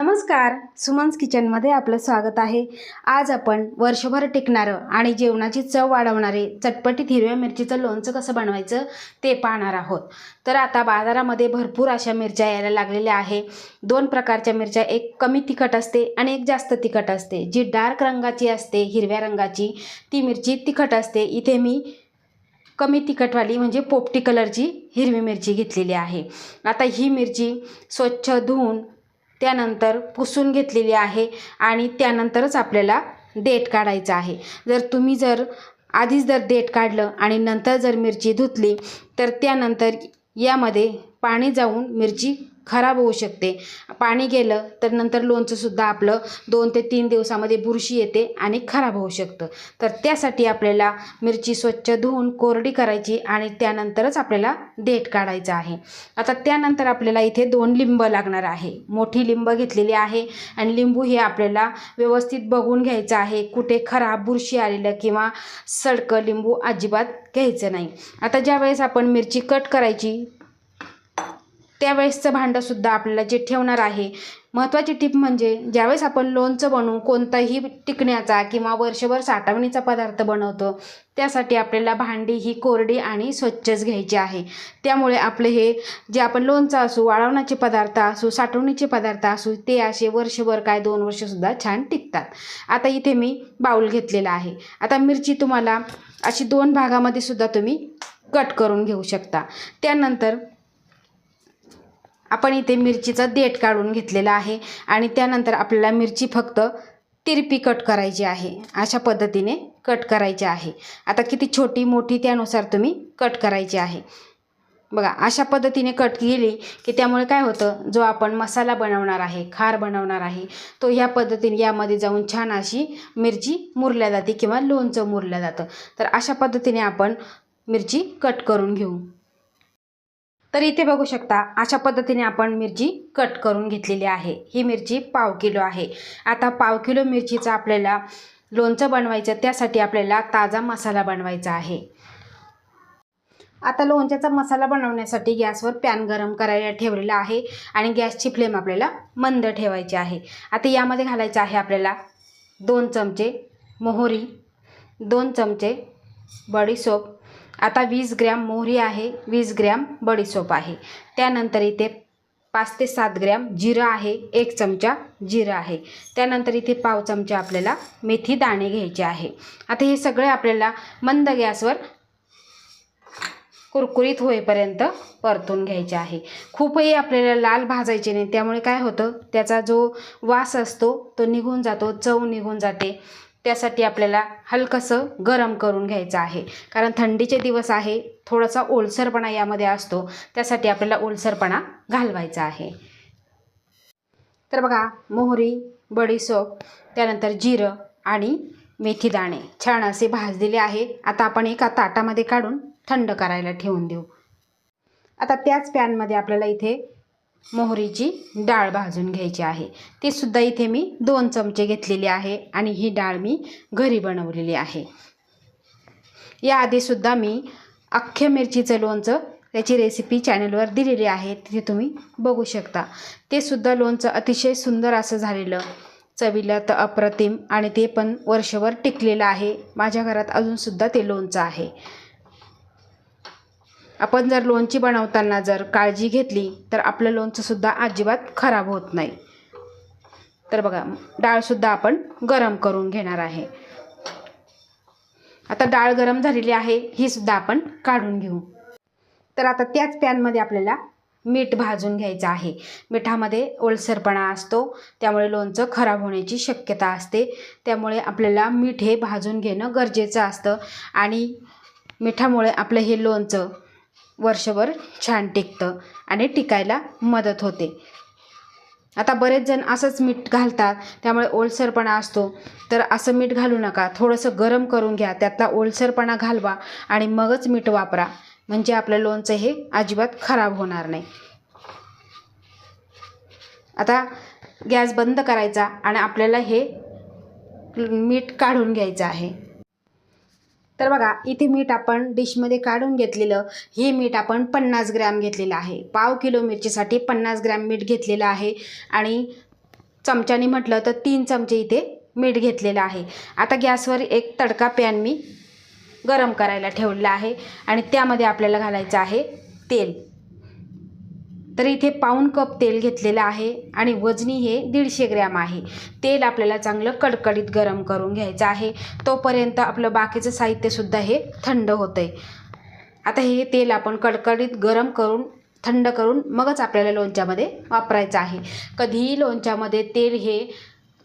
नमस्कार सुमन्स किचनमध्ये आपलं स्वागत आहे. आज आपण वर्षभर टिकणारं आणि जेवणाची चव वाढवणारे चटपटीत हिरव्या मिरचीचं लोणचं कसं बनवायचं ते पाहणार आहोत. तर आता बाजारामध्ये भरपूर अशा मिरच्या यायला लागलेल्या आहे. दोन प्रकारच्या मिरच्या एक कमी तिखट असते आणि एक जास्त तिखट असते. जी डार्क रंगाची असते हिरव्या रंगाची ती मिरची तिखट असते. इथे मी कमी तिखटवाली म्हणजे पोपटी कलरची हिरवी मिरची घेतलेली आहे. आता ही मिरची स्वच्छ धुवून त्यानंतर पुसून घेतलेली आहे आणि त्यानंतरच आपल्याला देठ काढायचं आहे. जर तुम्ही जर आधीच जर देठ काढलं आणि नंतर जर मिरची धुतली तर त्यानंतर यामध्ये पाणी जाऊन मिरची खराब होऊ शकते. पाणी गेलं तर नंतर लोणचंसुद्धा आपलं दोन ते तीन दिवसामध्ये बुरशी येते आणि खराब होऊ शकतं. तर त्यासाठी आपल्याला मिरची स्वच्छ धुवून कोरडी करायची आणि त्यानंतरच आपल्याला देठ काढायचं आहे. आता त्यानंतर आपल्याला इथे दोन लिंब लागणार आहे. मोठी लिंब घेतलेली आहे आणि लिंबू हे आपल्याला व्यवस्थित बघून घ्यायचं आहे. कुठे खराब बुरशी आलेलं किंवा सडकं लिंबू अजिबात घ्यायचं नाही. आता ज्यावेळेस आपण मिरची कट करायची त्यावेळेसचं भांडंसुद्धा आपल्याला जे ठेवणार आहे. महत्त्वाची टीप म्हणजे ज्यावेळेस आपण लोणचं बनवून कोणताही टिकण्याचा किंवा वर्षभर साठवणीचा पदार्थ बनवतो त्यासाठी आपल्याला भांडी ही कोरडी आणि स्वच्छच घ्यायची आहे. त्यामुळे आपले हे जे आपण लोणचं असू वाळवण्याचे पदार्थ असू साठवणीचे पदार्थ असू ते असे वर्षभर काय दोन वर्षसुद्धा छान टिकतात. आता इथे मी बाऊल घेतलेला आहे. आता मिरची तुम्हाला अशी दोन भागामध्ये सुद्धा तुम्ही कट करून घेऊ शकता. त्यानंतर आपण इथे मिरचीचं देठ काढून घेतलेलं आहे आणि त्यानंतर आपल्याला मिरची फक्त तिरपी कट करायची आहे. अशा पद्धतीने कट करायची आहे. आता किती छोटी मोठी त्यानुसार तुम्ही कट करायची आहे. बघा अशा पद्धतीने कट केली की त्यामुळे काय होतं? जो आपण मसाला बनवणार आहे खार बनवणार आहे तो ह्या पद्धतीने यामध्ये जाऊन छान अशी मिरची मुरल्या जाते किंवा लोणचं मुरलं जातं. तर अशा पद्धतीने आपण मिरची कट करून घेऊ. तर इथे बघू शकता अशा पद्धतीने आपण मिरची कट करून घेतलेली आहे. ही मिरची पाव किलो आहे. आता पाव किलो मिरचीचं आपल्याला लोणचं बनवायचं त्यासाठी आपल्याला ताजा मसाला बनवायचा आहे. आता लोणच्याचा मसाला बनवण्यासाठी गॅसवर पॅन गरम करायला ठेवलेला आहे आणि गॅसची फ्लेम आपल्याला मंद ठेवायची आहे. आता यामध्ये घालायचं आहे आपल्याला दोन चमचे मोहरी दोन चमचे बडीसोप आता वीस ग्रॅम मोहरी आहे वीस ग्रॅम बडीसोप आहे. त्यानंतर इथे पाच ते सात ग्रॅम जिरं आहे एक चमचा जिरं आहे. त्यानंतर इथे पाव चमचा आपल्याला मेथी दाणे घ्यायचे आहे. आता हे सगळे आपल्याला मंद गॅसवर कुरकुरीत होईपर्यंत परतून घ्यायचे आहे. खूपही आपल्याला लाल भाजायचे नाही त्यामुळे काय होतं? त्याचा जो वास असतो तो निघून जातो चव निघून जाते. त्यासाठी आपल्याला हलकंसं गरम करून घ्यायचं आहे. कारण थंडीचे दिवस आहे थोडासा ओलसरपणा यामध्ये असतो त्यासाठी आपल्याला ओलसरपणा घालवायचा आहे. तर बघा मोहरी बडीसोप त्यानंतर जिरं आणि मेथी दाणे. छान असे भाजलेले आहे. आता आपण एका ताटामध्ये काढून थंड करायला ठेवून देऊ. आता त्याच पॅनमध्ये आपल्याला इथे मोहरीची डाळ भाजून घ्यायची आहे. ती सुद्धा इथे मी दोन चमचे घेतलेली आहे आणि ही डाळ मी घरी बनवलेली आहे. याआधीसुद्धा मी अख्ख्या मिरचीचं लोणचं त्याची रेसिपी चॅनलवर दिलेली आहे. तिथे तुम्ही बघू शकता. ते सुद्धा लोणचं अतिशय सुंदर असं झालेलं. चवीला तर अप्रतिम आणि ते पण वर्षभर टिकलेलं आहे. माझ्या घरात अजूनसुद्धा ते लोणचं आहे. आपण जर लोणची बनवताना जर काळजी घेतली तर आपलं लोणचंसुद्धा अजिबात खराब होत नाही. तर बघा डाळसुद्धा आपण गरम करून घेणार आहे. आता डाळ गरम झालेली आहे ही सुद्धा आपण काढून घेऊ. तर आता त्याच पॅनमध्ये आपल्याला मीठ भाजून घ्यायचं आहे. मिठामध्ये ओलसरपणा असतो त्यामुळे लोणचं खराब होण्याची शक्यता असते. त्यामुळे आपल्याला मीठ हे भाजून घेणं गरजेचं असतं आणि मिठामुळे आपलं हे लोणचं वर्षभर छान टिकतं आणि टिकायला मदत होते. आता बरेच जण असंच मीठ घालतात त्यामुळे ओलसरपणा असतो. तर असं मीठ घालू नका. थोडंसं गरम करून घ्या. त्यातला ओलसरपणा घालवा आणि मगच मीठ वापरा. म्हणजे आपलं लोणचं हे अजिबात खराब होणार नाही. आता गॅस बंद करायचा आणि आपल्याला हे मीठ काढून घ्यायचं आहे. तर बघा इथे मीठ आपण डिशमध्ये काढून घेतलेलं हे मीठ आपण पन्नास ग्रॅम घेतलेलं आहे. पाव किलो मिरचीसाठी पन्नास ग्रॅम मीठ घेतलेलं आहे. आणि चमच्याने म्हटलं तर तीन चमचे इथे मीठ घेतलेलं आहे. आता गॅसवर एक तडका पॅन मी गरम करायला ठेवलेला आहे. आणि त्यामध्ये आपल्याला घालायचं आहे तेल. तर इथे पाऊण कप तेल घेतलेलं आहे आणि वजनी हे दीडशे ग्रॅम आहे. तेल आपल्याला चांगलं कडकडीत गरम करून घ्यायचं आहे. तोपर्यंत आपलं बाकीचं साहित्यसुद्धा हे थंड होतं आहे आता हे तेल आपण कडकडीत गरम करून थंड करून मगच आपल्याला लोणच्यामध्ये वापरायचं आहे. कधीही लोणच्यामध्ये तेल हे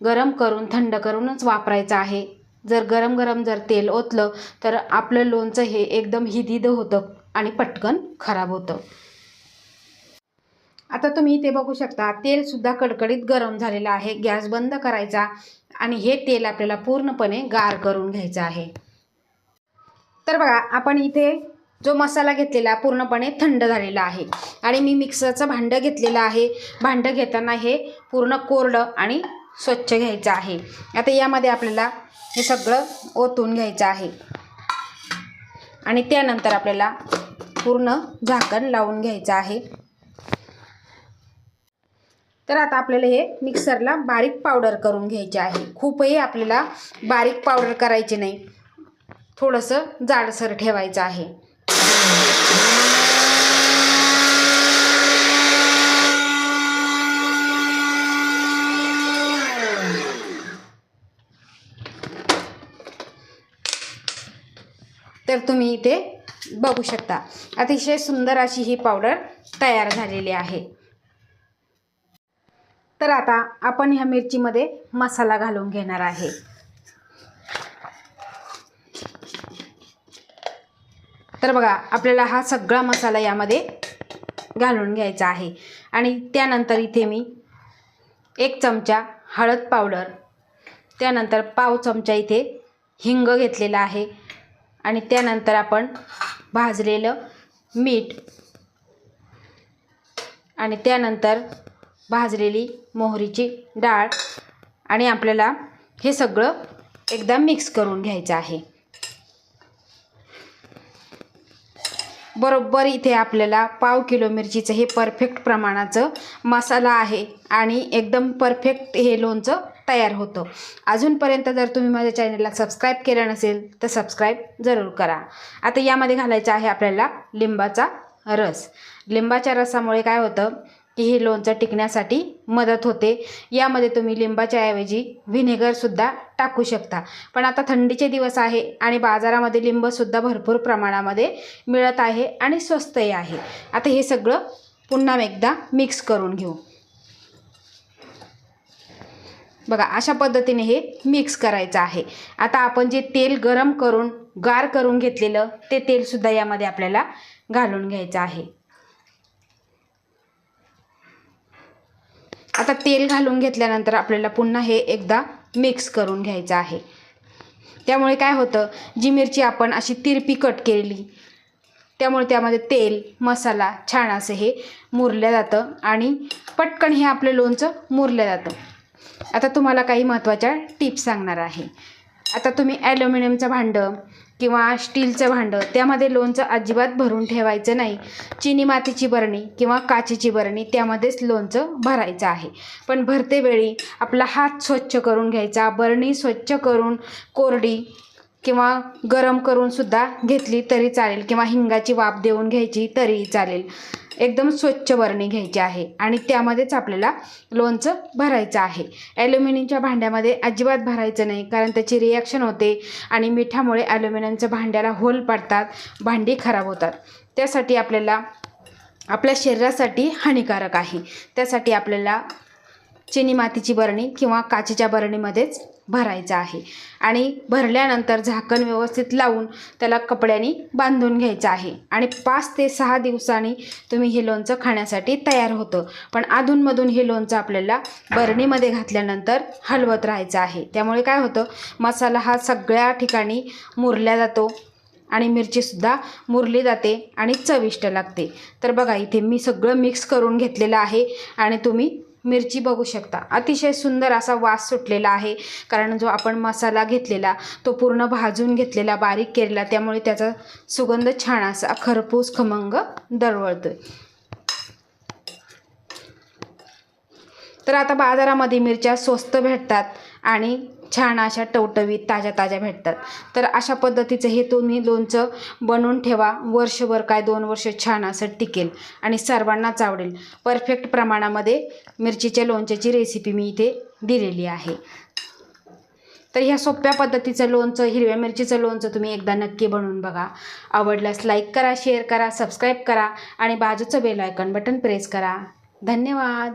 गरम करून थंड करूनच वापरायचं आहे. जर गरम गरम जर तेल ओतलं तर आपलं लोणचं हे एकदम हिदिद होतं आणि पटकन खराब होतं. आता तुम्ही इथे बघू शकता तेलसुद्धा कडकडीत गरम झालेलं आहे गॅस बंद करायचा आणि हे तेल आपल्याला पूर्णपणे गार करून घ्यायचं आहे. तर बघा आपण इथे जो मसाला घेतलेला पूर्णपणे थंड झालेला आहे आणि मी मिक्सरचं भांडं घेतलेलं आहे. भांडं घेताना हे पूर्ण कोरडं आणि स्वच्छ घ्यायचं आहे. आता यामध्ये आपल्याला हे सगळं ओतून घ्यायचं आहे. आणि त्यानंतर आपल्याला पूर्ण झाकण लावून घ्यायचं आहे. तर आता आपल्याला हे मिक्सरला बारीक पावडर करून घ्यायचे आहे. खूपही आपल्याला बारीक पावडर करायचे नाही. थोडंसं जाडसर ठेवायचं आहे. तर तुम्ही इथे बघू शकता. अतिशय सुंदर अशी ही पावडर तयार झालेली आहे. तर आता आपण ह्या मिरचीमध्ये मसाला घालून घेणार आहे. तर बघा आपल्याला हा सगळा मसाला यामध्ये घालून घ्यायचा आहे. आणि त्यानंतर इथे मी एक चमचा हळद पावडर त्यानंतर पाव चमचा इथे हिंग घेतलेला आहे आणि त्यानंतर आपण भाजलेलं मीठ आणि त्यानंतर भाजलेली मोहरीची डाळ आणि आपल्याला हे सगळं एकदा मिक्स करून घ्यायचं आहे. बरोबर इथे आपल्याला पाव किलो मिरचीचं हे परफेक्ट प्रमाणाचं मसाला आहे आणि एकदम परफेक्ट हे लोणचं तयार होतं. अजूनपर्यंत जर तुम्ही माझ्या चॅनलला सबस्क्राईब केलं नसेल तर सबस्क्राईब जरूर करा. आता यामध्ये घालायचं आहे आपल्याला लिंबाचा रस. लिंबाच्या रसामुळे काय होतं? की हे लोणचं टिकण्यासाठी मदत होते. यामध्ये तुम्ही लिंबाच्या ऐवजी व्हिनेगरसुद्धा टाकू शकता. पण आता थंडीचे दिवस आहे आणि बाजारामध्ये लिंबसुद्धा भरपूर प्रमाणामध्ये मिळत आहे आणि स्वस्तही आहे. आता हे सगळं पुन्हा एकदा मिक्स करून घेऊ. बघा अशा पद्धतीने हे मिक्स करायचं आहे. आता आपण जे तेल गरम करून गार करून घेतलेलं ते तेलसुद्धा यामध्ये आपल्याला घालून घ्यायचं आहे. आता तेल घालून घेतल्यानंतर आपल्याला पुन्हा हे एकदा मिक्स करून घ्यायचं आहे. त्यामुळे काय होतं? जी मिरची आपण अशी तिरपी कट केलेली त्यामुळे त्यामध्ये तेल मसाला छान असं हे मुरलं जातं आणि पटकन हे आपलं लोणचं मुरलं जातं. आता तुम्हाला काही महत्त्वाच्या टिप्स सांगणार आहे. आता तुम्ही ॲल्युमिनियमचं भांडं किंवा स्टीलचं भांडं त्यामध्ये लोणचं अजिबात भरून ठेवायचं नाही. चिनी मातीची बरणी किंवा काचेची बरणी त्यामध्येच लोणचं भरायचं आहे. पण भरते वेळी आपला हात स्वच्छ करून घ्यायचा बरणी स्वच्छ करून कोरडी किंवा गरम करून सुद्धा घेतली तरी चालेल किंवा हिंगाची वाफ देऊन घ्यायची तरीही चालेल. एकदम स्वच्छ बरणी घ्यायची आहे आणि त्यामध्येच आपल्याला लोणचं भरायचं आहे. ॲल्युमिनियमच्या भांड्यामध्ये अजिबात भरायचं नाही कारण त्याची रिॲक्शन होते आणि मिठामुळे ॲल्युमिनियमच्या भांड्याला होल पडतात भांडी खराब होतात. त्यासाठी आपल्याला आपल्या शरीरासाठी हानिकारक आहे. त्यासाठी आपल्याला चिनी मातीची बरणी किंवा काचेच्या बरणीमध्येच भरायचं आहे. आणि भरल्यानंतर झाकण व्यवस्थित लावून त्याला कपड्याने बांधून घ्यायचं आहे. आणि पाच ते सहा दिवसांनी तुम्ही हे लोणचं खाण्यासाठी तयार होतं. पण अधूनमधून हे लोणचं आपल्याला बरणीमध्ये घातल्यानंतर हलवत राहायचं आहे. त्यामुळे काय होतं मसाला हा सगळ्या ठिकाणी मुरल्या जातो आणि मिरचीसुद्धा मुरली जाते आणि चविष्ट लागते. तर बघा इथे मी सगळं मिक्स करून घेतलेलं आहे आणि तुम्ही मिरची बघू शकता. अतिशय सुंदर असा वास सुटलेला आहे. कारण जो आपण मसाला घेतलेला तो पूर्ण भाजून घेतलेला बारीक केलेला त्यामुळे त्याचा सुगंध छान असा खरपूस खमंग दरवळतोय. तर आता बाजारामध्ये मिरच्या स्वस्त भेटतात आणि छान अशा टवटवीत ताज्या ताज्या भेटतात. तर अशा पद्धतीचं हे तुम्ही लोणचं बनवून ठेवा. वर्षभर काय दोन वर्ष छान असं टिकेल आणि सर्वांनाच आवडेल. परफेक्ट प्रमाणामध्ये मिरचीच्या लोणच्याची रेसिपी मी इथे दिलेली आहे. तर ह्या सोप्या पद्धतीचं लोणचं हिरव्या मिरचीचं लोणचं तुम्ही एकदा नक्की बनवून बघा. आवडल्यास लाईक करा शेअर करा सबस्क्राईब करा आणि बाजूचं बेल आयकॉन बटन प्रेस करा. धन्यवाद!